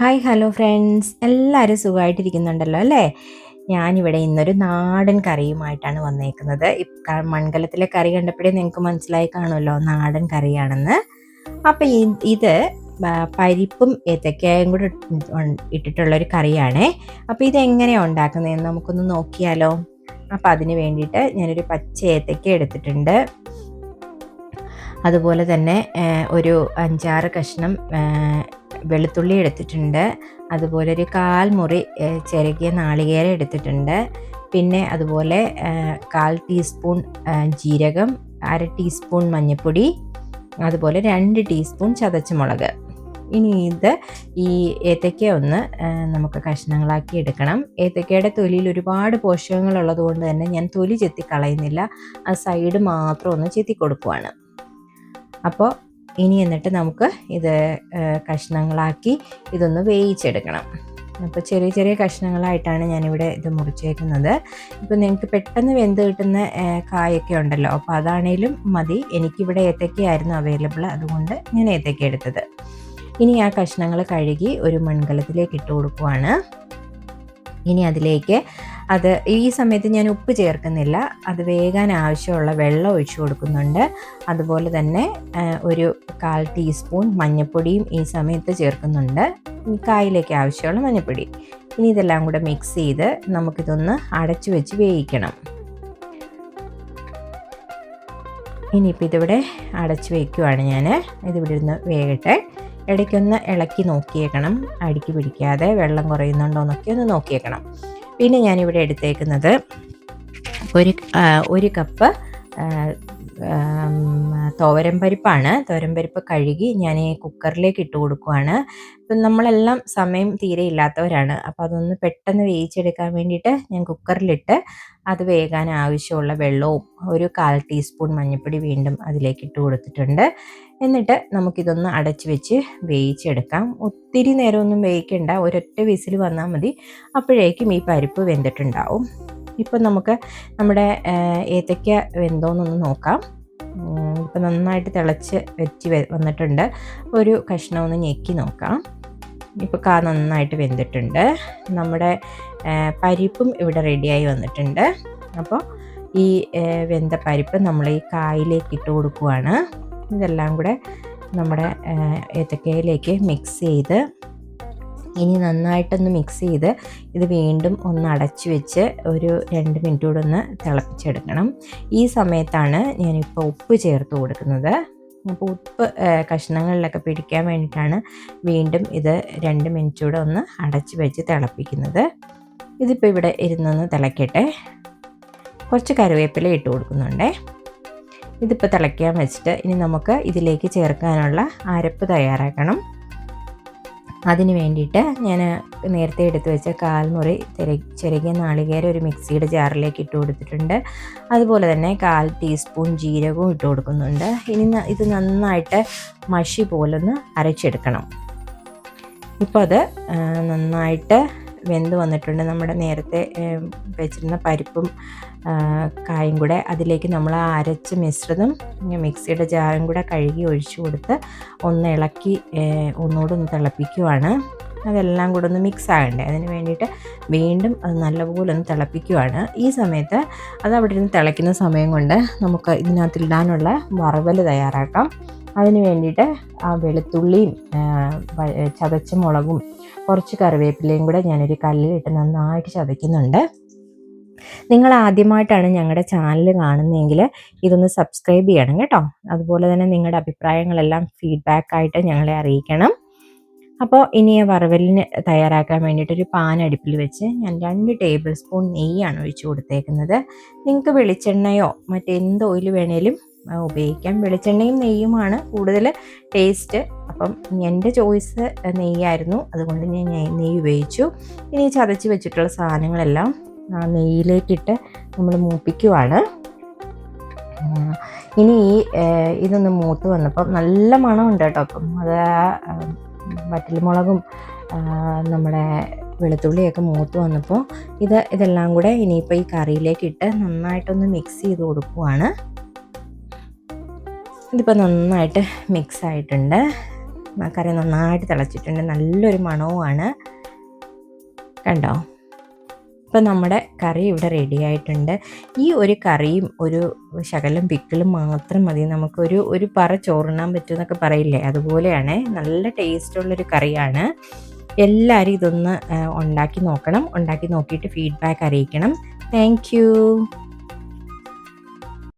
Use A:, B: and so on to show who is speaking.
A: Hi hello friends എല്ലാവരും സുഖമായിട്ടിരിക്കുന്നുണ്ടല്ലോ അല്ലേ? ഞാനിവിടെ ഇന്നൊരു നാടൻ കറിയുമായിട്ടാണ് വന്നേക്കുന്നത്. മൺകലത്തിലെ കറി കണ്ടപ്പോഴേ നിങ്ങൾക്ക് മനസ്സിലായി കാണുമല്ലോ നാടൻ കറിയാണെന്ന്. അപ്പം ഇത് പരിപ്പും ഏത്തക്കായും കൂടെ ഇട്ട് ഇട്ടിട്ടുള്ളൊരു കറിയാണേ. അപ്പം ഇത് എങ്ങനെയാണ് ഉണ്ടാക്കുന്നതെന്ന് നമുക്കൊന്ന് നോക്കിയാലോ? അപ്പം അതിന് വേണ്ടിയിട്ട് ഞാനൊരു പച്ച ഏത്തക്ക എടുത്തിട്ടുണ്ട്. അതുപോലെ തന്നെ ഒരു അഞ്ചാറ് കഷ്ണം വെളുത്തുള്ളി എടുത്തിട്ടുണ്ട്. അതുപോലെ ഒരു കാൽ മുറി ചിരകിയ നാളികേരം എടുത്തിട്ടുണ്ട്. പിന്നെ അതുപോലെ കാൽ ടീസ്പൂൺ ജീരകം അര ടീസ്പൂൺ മഞ്ഞൾപ്പൊടി അതുപോലെ രണ്ട് ടീസ്പൂൺ ചതച്ച മുളക്. ഇനി ഇത് ഈ ഏത്തയ്ക്ക ഒന്ന് നമുക്ക് കഷ്ണങ്ങളാക്കി എടുക്കണം. ഏത്തക്കയുടെ തൊലിയിൽ ഒരുപാട് പോഷകങ്ങളുള്ളത് കൊണ്ട് തന്നെ ഞാൻ തൊലി ചെത്തി കളയുന്നില്ല ആ സൈഡ് മാത്രം ഒന്ന് ചെത്തി കൊടുക്കുവാണ് അപ്പോൾ ഇനി എന്നിട്ട് നമുക്ക് ഇത് കഷ്ണങ്ങളാക്കി ഇതൊന്ന് വേവിച്ചെടുക്കണം. അപ്പോൾ ചെറിയ ചെറിയ കഷ്ണങ്ങളായിട്ടാണ് ഞാനിവിടെ ഇത് മുറിച്ചേക്കുന്നത്. ഇപ്പോൾ നിങ്ങൾക്ക് പെട്ടെന്ന് വെന്ത് കിട്ടുന്ന കായൊക്കെ ഉണ്ടല്ലോ അപ്പോൾ അതാണേലും മതി. എനിക്കിവിടെ ഏത്തക്കയായിരുന്നു അവൈലബിൾ അതുകൊണ്ട് ഞാൻ ഏത്തക്ക എടുത്തത്. ഇനി ആ കഷ്ണങ്ങൾ കഴുകി ഒരു മൺകലത്തിലേക്ക് ഇട്ട് കൊടുക്കുവാണ്. ഇനി അതിലേക്ക് അത് ഈ സമയത്ത് ഞാൻ ഉപ്പ് ചേർക്കുന്നില്ല. അത് വേകാൻ ആവശ്യമുള്ള വെള്ളം ഒഴിച്ചു കൊടുക്കുന്നുണ്ട്. അതുപോലെ തന്നെ ഒരു കാൽ ടീസ്പൂൺ മഞ്ഞൾപ്പൊടിയും ഈ സമയത്ത് ചേർക്കുന്നുണ്ട്. കായിലേക്ക് ആവശ്യമുള്ള മഞ്ഞൾപ്പൊടി ഇനി ഇതെല്ലാം കൂടെ മിക്സ് ചെയ്ത് നമുക്കിതൊന്ന് അടച്ചു വെച്ച് വേവിക്കണം. ഇനിയിപ്പോൾ ഇതിവിടെ അടച്ചു വയ്ക്കുവാണ് ഞാൻ ഇതിവിടെ ഇരുന്ന് വേകട്ടെ. ഇടയ്ക്കൊന്ന് ഇളക്കി നോക്കിയേക്കണം. അടിക്ക് പിടിക്കാതെ വെള്ളം കുറയുന്നുണ്ടോ എന്നൊക്കെ ഒന്ന് നോക്കിയേക്കണം. പിന്നെ ഞാനിവിടെ എടുത്തേക്കുന്നത് ഒരു ഒരു കപ്പ് തോരൻ പരിപ്പാണ്. തോരൻ പരിപ്പ് കഴുകി ഞാൻ ഈ കുക്കറിലേക്ക് ഇട്ട് കൊടുക്കുവാണ്. ഇപ്പം നമ്മളെല്ലാം സമയം തീരെ ഇല്ലാത്തവരാണ്. അപ്പോൾ അതൊന്ന് പെട്ടെന്ന് വേവിച്ചെടുക്കാൻ വേണ്ടിയിട്ട് ഞാൻ കുക്കറിലിട്ട് അത് വേകാൻ ആവശ്യമുള്ള വെള്ളവും ഒരു കാൽ ടീസ്പൂൺ മഞ്ഞൾപ്പൊടി വീണ്ടും അതിലേക്ക് ഇട്ട് കൊടുത്തിട്ടുണ്ട്. എന്നിട്ട് നമുക്കിതൊന്ന് അടച്ചു വെച്ച് വേവിച്ചെടുക്കാം. ഒത്തിരി നേരമൊന്നും വേവിക്കണ്ട. ഒരൊറ്റ വിസിൽ വന്നാൽ മതി. അപ്പോഴേക്കും ഈ പരിപ്പ് വെന്തിട്ടുണ്ടാവും. ഇപ്പം നമുക്ക് നമ്മുടെ ഏത്തയ്ക്ക വെന്തോന്നൊന്ന് നോക്കാം. ഇപ്പം നന്നായിട്ട് തിളച്ച് വെച്ച് വന്നിട്ടുണ്ട്. ഒരു കഷ്ണം ഒന്ന് ഞെക്കി നോക്കാം. ഇപ്പോൾ കാ നന്നായിട്ട് വെന്തിട്ടുണ്ട്. നമ്മുടെ പരിപ്പും ഇവിടെ റെഡിയായി വന്നിട്ടുണ്ട്. അപ്പോൾ ഈ വെന്ത പരിപ്പ് നമ്മൾ ഈ കായിലേക്ക് ഇട്ട് കൊടുക്കുവാണ്. ഇതെല്ലാം കൂടെ നമ്മുടെ ഏത്തക്കയിലേക്ക് മിക്സ് ചെയ്ത് ഇനി നന്നായിട്ടൊന്ന് മിക്സ് ചെയ്ത് ഇത് വീണ്ടും ഒന്ന് അടച്ചു വെച്ച് ഒരു രണ്ട് മിനിറ്റ് കൂടെ ഒന്ന് തിളപ്പിച്ചെടുക്കണം. ഈ സമയത്താണ് ഞാനിപ്പോൾ ഉപ്പ് ചേർത്ത് കൊടുക്കുന്നത്. അപ്പോൾ ഉപ്പ് കഷ്ണങ്ങളിലൊക്കെ പിടിക്കാൻ വേണ്ടിയിട്ടാണ് വീണ്ടും ഇത് രണ്ട് മിനിറ്റ് കൂടെ ഒന്ന് അടച്ചു വെച്ച് തിളപ്പിക്കുന്നത്. ഇതിപ്പോൾ ഇവിടെ ഇരുന്നൊന്ന് തിളക്കട്ടെ. കുറച്ച് കറിവേപ്പില ഇട്ട് കൊടുക്കുന്നുണ്ടേ. ഇതിപ്പോൾ തിളയ്ക്കാൻ വെച്ചിട്ട് ഇനി നമുക്ക് ഇതിലേക്ക് ചേർക്കാനുള്ള അരപ്പ് തയ്യാറാക്കണം. അതിന് വേണ്ടിയിട്ട് ഞാൻ നേരത്തെ എടുത്തു വെച്ച കാൽമുറി ചിരകിയ നാളികേരം ഒരു മിക്സിയുടെ ജാറിലേക്ക് ഇട്ട് കൊടുത്തിട്ടുണ്ട്. അതുപോലെ തന്നെ കാൽ ടീസ്പൂൺ ജീരകവും ഇട്ട് കൊടുക്കുന്നുണ്ട്. ഇനി ഇത് നന്നായിട്ട് മഷി പോലൊന്ന് അരച്ചെടുക്കണം. ഇപ്പോൾ അത് നന്നായിട്ട് വെന്ത് വന്നിട്ടുണ്ട്. നമ്മുടെ നേരത്തെ വെച്ചിരുന്ന പരിപ്പും കായും കൂടെ അതിലേക്ക് നമ്മൾ ആ അരച്ച മിശ്രിതം മിക്സിയുടെ ജാറും കൂടെ കഴുകി ഒഴിച്ചു കൊടുത്ത് ഒന്ന് ഇളക്കി ഒന്നുകൂടെ ഒന്ന് തിളപ്പിക്കുവാണ്. അതെല്ലാം കൂടെ ഒന്ന് മിക്സ് ആകണ്ടേ. അതിന് വേണ്ടിയിട്ട് വീണ്ടും അത് നല്ലപോലെ ഒന്ന് തിളപ്പിക്കുവാണ്. ഈ സമയത്ത് അത് അവിടെ ഇരുന്ന് തിളയ്ക്കുന്ന സമയം കൊണ്ട് നമുക്ക് ഇതിനകത്ത് ഇടാനുള്ള വറവൽ തയ്യാറാക്കാം. അതിന് വേണ്ടിയിട്ട് ആ വെളുത്തുള്ളിയും ചതച്ച മുളകും കുറച്ച് കറിവേപ്പിലയും കൂടെ ഞാനൊരു കല്ലിലിട്ട് നന്നായിട്ട് ചതയ്ക്കുന്നുണ്ട്. നിങ്ങൾ ആദ്യമായിട്ടാണ് ഞങ്ങളുടെ ചാനൽ കാണുന്നതെങ്കിൽ ഇതൊന്ന് സബ്സ്ക്രൈബ് ചെയ്യണം കേട്ടോ. അതുപോലെ തന്നെ നിങ്ങളുടെ അഭിപ്രായങ്ങളെല്ലാം ഫീഡ്ബാക്കായിട്ട് ഞങ്ങളെ അറിയിക്കണം. അപ്പോൾ ഇനി വറവലിന് തയ്യാറാക്കാൻ വേണ്ടിയിട്ട് ഒരു പാൻ അടുപ്പിൽ വെച്ച് ഞാൻ രണ്ട് ടേബിൾ സ്പൂൺ നെയ്യാണ് ഒഴിച്ചു കൊടുത്തേക്കുന്നത്. നിങ്ങൾക്ക് വെളിച്ചെണ്ണയോ മറ്റെന്ത് ഓയിൽ വേണേലും ഉപയോഗിക്കാം വെളിച്ചെണ്ണയും നെയ്യുമാണ് കൂടുതൽ ടേസ്റ്റ് അപ്പം എന്റെ ചോയ്സ് നെയ്യായിരുന്നു. അതുകൊണ്ട് ഞാൻ നെയ്യ് ഉപയോഗിച്ചു. ഇനി ചതച്ച് വെച്ചിട്ടുള്ള സാധനങ്ങളെല്ലാം ആ നെയ്യിലേക്കിട്ട് നമ്മൾ മൂപ്പിക്കുവാണ്. ഇനി ഈ ഇതൊന്ന് മൂത്ത് വന്നപ്പം നല്ല മണമുണ്ട് കേട്ടോ. അപ്പം അത് വറ്റൽമുളകും നമ്മുടെ വെളുത്തുള്ളിയൊക്കെ മൂത്ത് വന്നപ്പോൾ ഇത് ഇതെല്ലാം കൂടെ ഇനിയിപ്പോൾ ഈ കറിയിലേക്കിട്ട് നന്നായിട്ടൊന്ന് മിക്സ് ചെയ്ത് കൊടുക്കുവാണ്. ഇതിപ്പോൾ നന്നായിട്ട് മിക്സ് ആയിട്ടുണ്ട്. കറി നന്നായിട്ട് തിളച്ചിട്ടുണ്ട്. നല്ലൊരു മണവുമാണ്. കണ്ടോ? ഇപ്പം നമ്മുടെ കറി ഇവിടെ റെഡി ആയിട്ടുണ്ട്. ഈ ഒരു കറിയും ഒരു ശകലം പിക്കിളും മാത്രം മതി. നമുക്കൊരു ഒരു പറ ചോറുണ്ണാൻ പറ്റുമെന്നൊക്കെ പറയില്ലേ? അതുപോലെയാണ്. നല്ല ടേസ്റ്റുള്ളൊരു കറിയാണ്. എല്ലാവരും ഇതൊന്ന് ഉണ്ടാക്കി നോക്കണം. ഉണ്ടാക്കി നോക്കിയിട്ട് ഫീഡ്ബാക്ക് അറിയിക്കണം. താങ്ക്